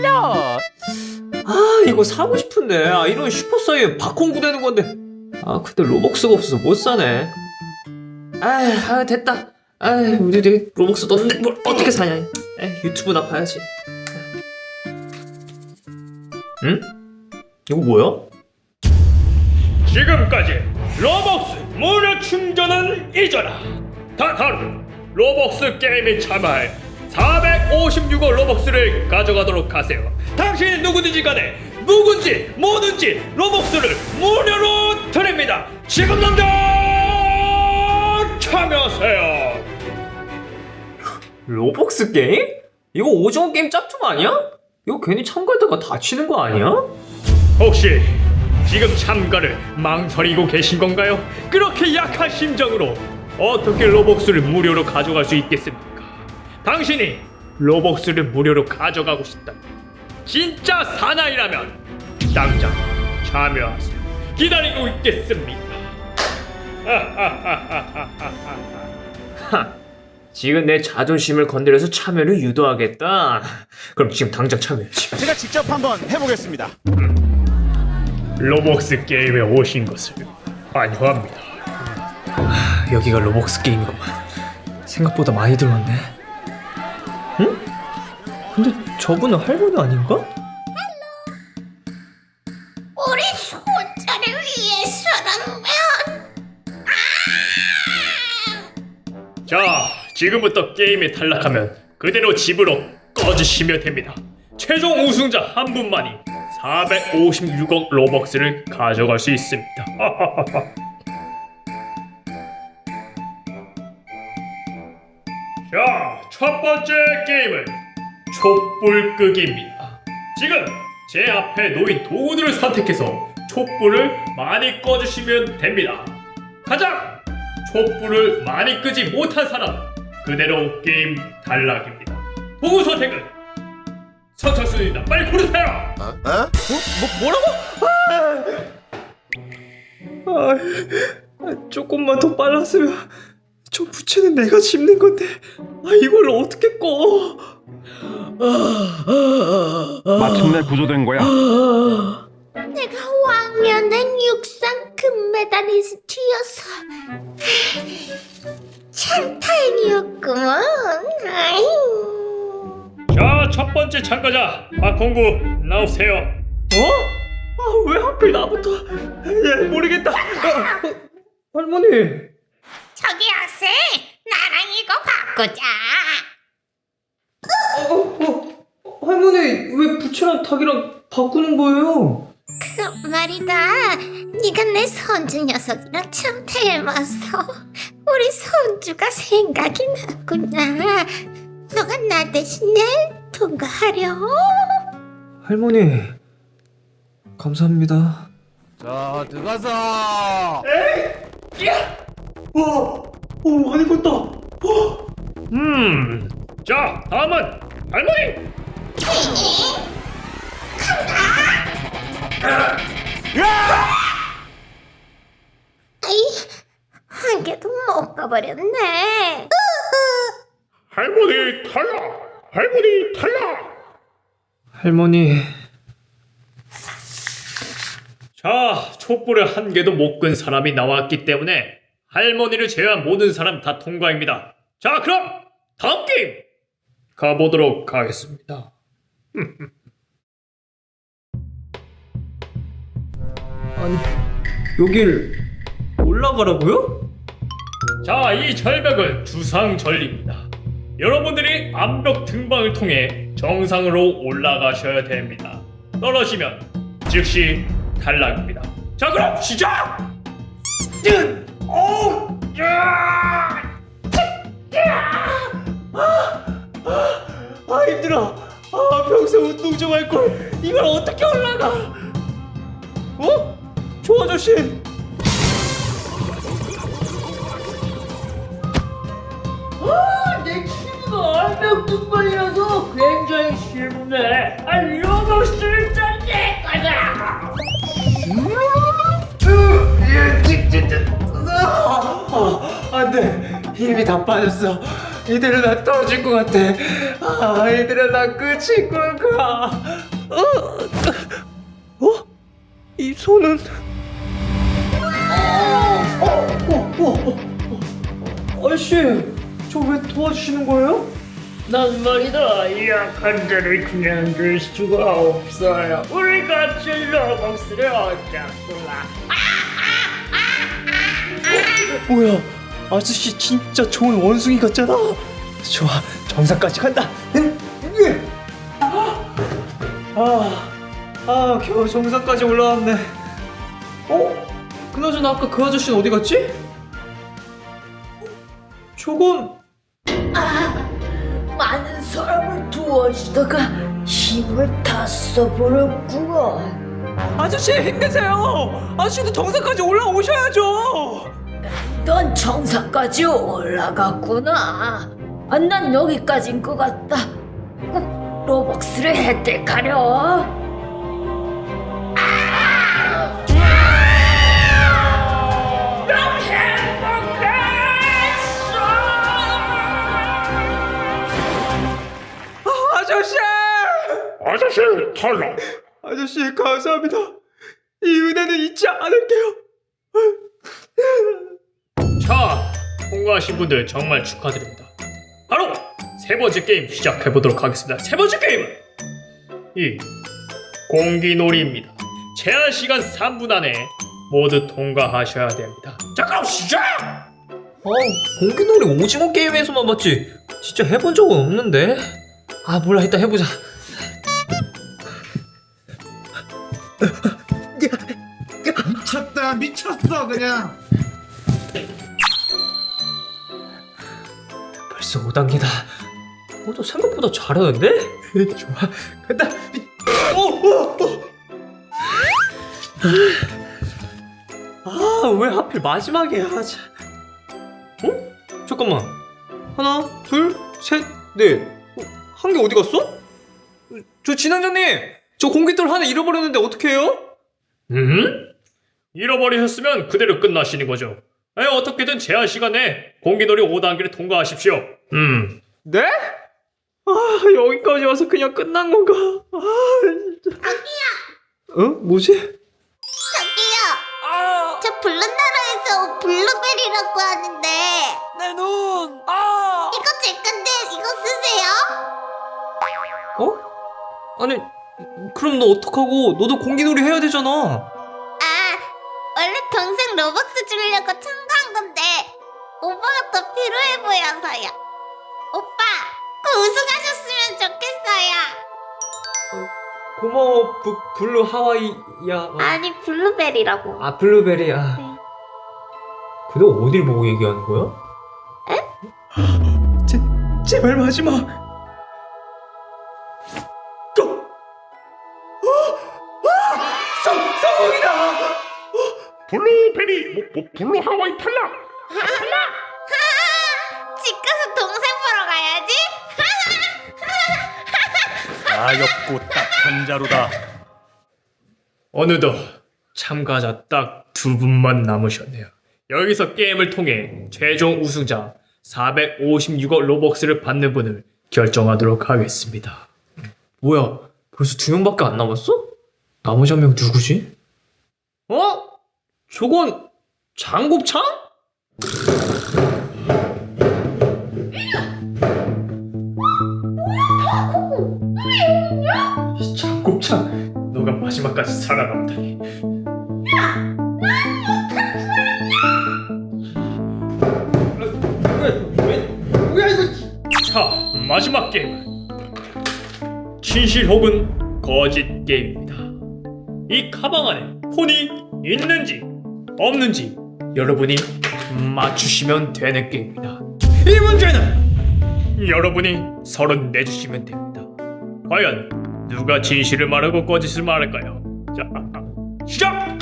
달러. 아 이거 사고 싶은데 아 이런 슈퍼사이에 박홍구 되는 건데 아 근데 로벅스가 없어서 못 사네 아휴 아, 됐다 아 우리들이 로벅스 넣는데 뭘 어떻게 사냐 에 유튜브나 봐야지 응? 이거 뭐야? 지금까지 로벅스 무료 충전은 잊어라. 단 하루 로벅스 게임에 참여할 456억 로벅스를 가져가도록 하세요. 당신이 누구든지 간에 누군지 뭐든지 로벅스를 무료로 드립니다. 지금 당장 참여하세요. 로벅스 게임? 이거 오징어 게임 짝퉁 아니야? 이거 괜히 참가했다가 다치는 거 아니야? 혹시 지금 참가를 망설이고 계신 건가요? 그렇게 약한 심정으로 어떻게 로벅스를 무료로 가져갈 수 있겠습니까? 당신이 로벅스를 무료로 가져가고 싶다. 진짜 사나이라면 당장 참여하세요. 기다리고 있겠습니다. 하, 지금 내 자존심을 건드려서 참여를 유도하겠다 그럼 지금 당장 참여해야지 제가 직접 한번 해보겠습니다. 로벅스 게임에 오신 것을 환영합니다. 여기가 로벅스 게임이구만. 생각보다 많이 들어왔네. 응? 근데 저분은 할머니 아닌가? 우리 손자를 위해서라면 자, 지금부터 게임에 탈락하면 그대로 집으로 꺼주시면 됩니다. 최종 우승자 한 분만이 456억 로벅스를 가져갈 수 있습니다. 자, 첫 번째 게임은 촛불 끄기입니다. 지금 제 앞에 놓인 도구들을 선택해서 촛불을 많이 꺼주시면 됩니다. 가장 촛불을 많이 끄지 못한 사람 그대로 게임 탈락입니다. 도구 선택은 선착순입니다. 빨리 고르세요. 아, 조금만 더 빨랐으면 저 부채는 내가 짚는 건데 아 이걸 어떻게 꺼? 마침내 구조된 거야. 내가 왕년엔 육상 금메달리스트여서 참 다행이었구먼. 아이. 자, 첫 번째 참가자 박홍구 나오세요. 어? 아, 왜 하필 나부터? 예, 모르겠다. 아, 어, 할머니. 저기 아세 나랑 이거 바꾸자. 어, 어, 왜 부채랑 닭이랑 바꾸는 거예요? 그 말이다. 네가 내 손주 녀석이랑 참 닮아서 우리 손주가 생각이 났구나. 너가 나 대신에 통과하려. 할머니 감사합니다. 자, 들어가서. 와, 오 많이 컸다. 음, 자, 다음은 할머니. 아이, 한 개도 못 가버렸네. 할머니 탈락. 할머니 탈락. 할머니 자, 촛불을 한 개도 못 끈 사람이 나왔기 때문에 할머니를 제외한 모든 사람 다 통과입니다. 자, 그럼 다음 게임 가보도록 하겠습니다. 아니 여길 올라가라고요? 자, 이 절벽은 주상절리입니다. 여러분들이 암벽 등반을 통해 정상으로 올라가셔야 됩니다. 떨어지면 즉시 탈락입니다. 자, 그럼 시작! 뜬! 오! 야! 아 힘들어. 아 평소 운동 좀 할 걸. 이걸 어떻게 올라가? 어? 조 아저씨. 아, 내 친구가 암벽 등반이라서 굉장히 쉽네. 아, 이러고 쓸텐데 가자! 아, 안돼 힘이 다 빠졌어. 이대로 나 떨어질 것 같아. 아, 이대로 나 끝일 건가. 어? 어? 이 손은? 어, 어, 어, 어. 아저씨, 저 왜 도와주시는 거예요? 난 말이다 이 약한 자를 그냥 둘 수가 없어요 우리 같이 로벅스를 얻자꾸나 뭐야, 아저씨 진짜 좋은 원숭이 같잖아. 좋아, 정상까지 간다. 응? 응. 아, 아, 겨우 정상까지 올라왔네. 어? 그나저나 아까 그 아저씨는 어디 갔지? 저건 많은 사람을 도와주다가 힘을 다 써버렸구나. 아저씨 힘내세요. 아저씨도 정상까지 올라오셔야죠. 넌 정상까지 올라갔구나. 아, 난 여기까지인 것 같다. 꼭 로벅스를 혜택하려. 아저씨! 아저씨 탈락 아저씨 감사합니다. 이 은혜는 잊지 않을게요. 자 통과하신 분들 정말 축하드립니다 바로 세 번째 게임 시작해 보도록 하겠습니다 세 번째 게임은 이 공기놀이입니다 제한 시간 3분 안에 모두 통과하셔야 됩니다 자 그럼 시작! 어, 공기놀이 오징어 게임에서만 봤지. 진짜 해본 적은 없는데. 아, 몰라. 일단 해보자. 미쳤다 미쳤어 그냥. 벌써 5단계다. 어, 너 생각보다 잘하는데? 좋아. 간다. 어, 어, 어. 아, 왜 하필 마지막이야. 참. 어? 잠깐만. 하나, 둘, 셋, 넷. 어, 한개 어디 갔어? 어, 저 진행자님, 저 공깃돌 하나 잃어버렸는데 어떻게 해요? 음? 잃어버리셨으면 그대로 끝나시는 거죠 에, 어떻게든 제한 시간에 공기놀이 5단계를 통과하십시오 음 네? 아, 여기까지 와서 그냥 끝난 건가? 아, 진짜. 자기야! 어? 뭐지? 저기요. 저 블루나라에서 블루베리라고 하는데 내 눈. 아. 이거 제 건데 이거 쓰세요. 어? 아니, 그럼 너 어떡하고? 너도 공기놀이 해야 되잖아. 아 원래 동생 로벅스 주려고 참가한 건데 오빠가 더 필요해 보여서요. 우승하셨으면 좋겠어요. 고마워, 부, 블루 하와이야. 아니 블루베리라고. 아, 블루베리야. 네. 근데 어딜 보고 얘기하는 거야? 에? 제, 제발 마지막. 고! 어! 아! 성, 성공이다! 블루베리 뭐, 뭐, 블루 하와이 탈락 집 가서 동생 보러 가야지. 가엾고 딱한 자루다. 어느덧 참가자 딱 두 분만 남으셨네요. 여기서 게임을 통해 최종 우승자 456억 로벅스를 받는 분을 결정하도록 하겠습니다. 뭐야, 벌써 두 명밖에 안 남았어? 나머지 한 명 누구지? 어? 저건 장곱창? 진실 혹은 거짓 게임입니다. 이 가방 안에 폰이 있는지 없는지 여러분이 맞추시면 되는 게임입니다. 이 문제는 여러분이 서로 내주시면 됩니다. 과연 누가 진실을 말하고 거짓을 말할까요? 자, 시작!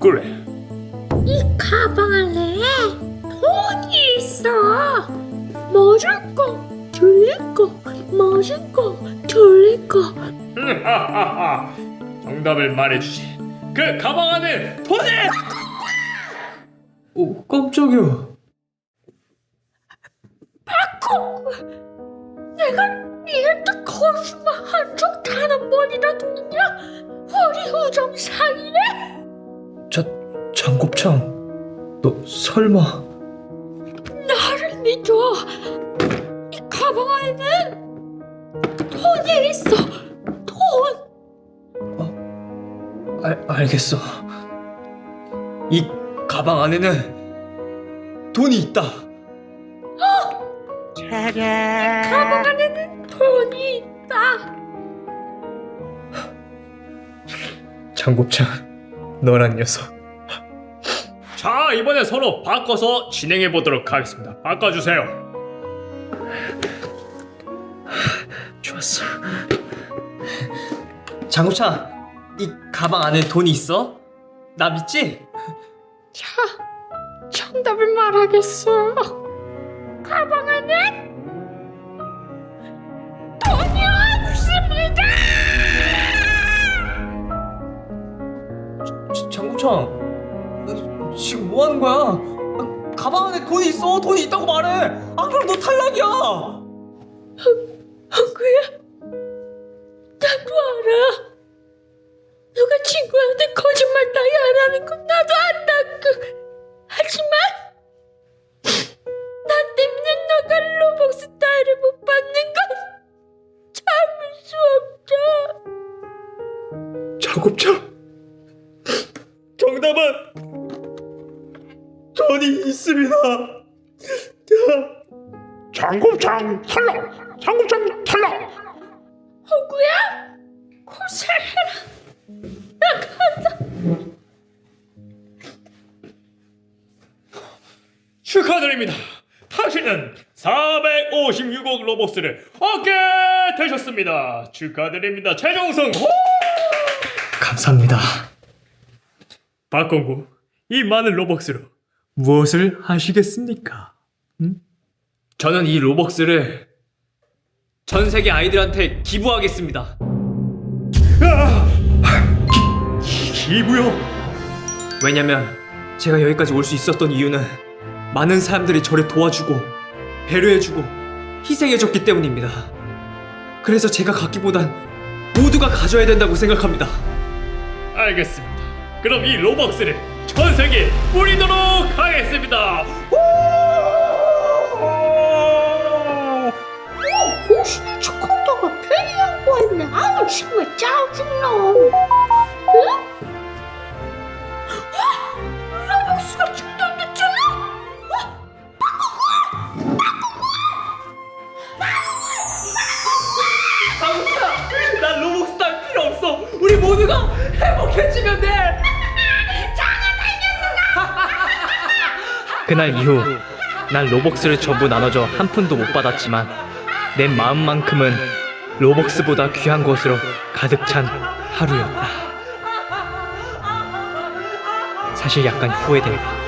그래. 있어. 먹을 거, 들릴 거, 마실 거, 들릴 거. 하하하. 정답을 말해주지. 그 가방 안에 돈이! 오 깜짝이야 이것도 거짓말 한쪽 단한 번이라도 있냐? 우리 우정 사이에? 자 장곱창 너 설마 믿어. 이 가방 안에는 돈이 있어. 돈. 알, 알겠어 이 가방 안에는 돈이 있다 가방 안에는 돈이 있다. 장곱창 너란 녀석 자, 이번에 서로 바꿔서 진행해 보도록 하겠습니다. 바꿔주세요. 좋았어 장곱창 이 가방 안에 돈이 있어? 나 믿지? 자, 정답을 말하겠어. 가방 안에 돈이 없습니다. 지금 뭐 하는 거야? 아, 가방 안에 돈이 있어 돈이 있다고 말해 안 그럼 너 탈락이야 한구야, 나도 알아. 고생해라. 나 간다. 축하드립니다. 당신은 456억 로벅스를 얻게 되셨습니다. 축하드립니다. 최종 성공! 감사합니다 박건구, 이 많은 로벅스로 무엇을 하시겠습니까? 저는 이 로벅스를 전 세계 아이들한테 기부하겠습니다 기부요? 왜냐면 제가 여기까지 올 수 있었던 이유는 많은 사람들이 저를 도와주고 배려해주고 희생해줬기 때문입니다. 그래서 제가 갖기보단 모두가 가져야 된다고 생각합니다. 알겠습니다. 그럼 이 로벅스를 전 세계에 뿌리도록 하겠 행복해지면 돼. 그날 이후 난 로벅스를 전부 나눠줘 한 푼도 못 받았지만 내 마음만큼은 로벅스보다 귀한 것으로 가득 찬 하루였다. 사실 약간 후회된다.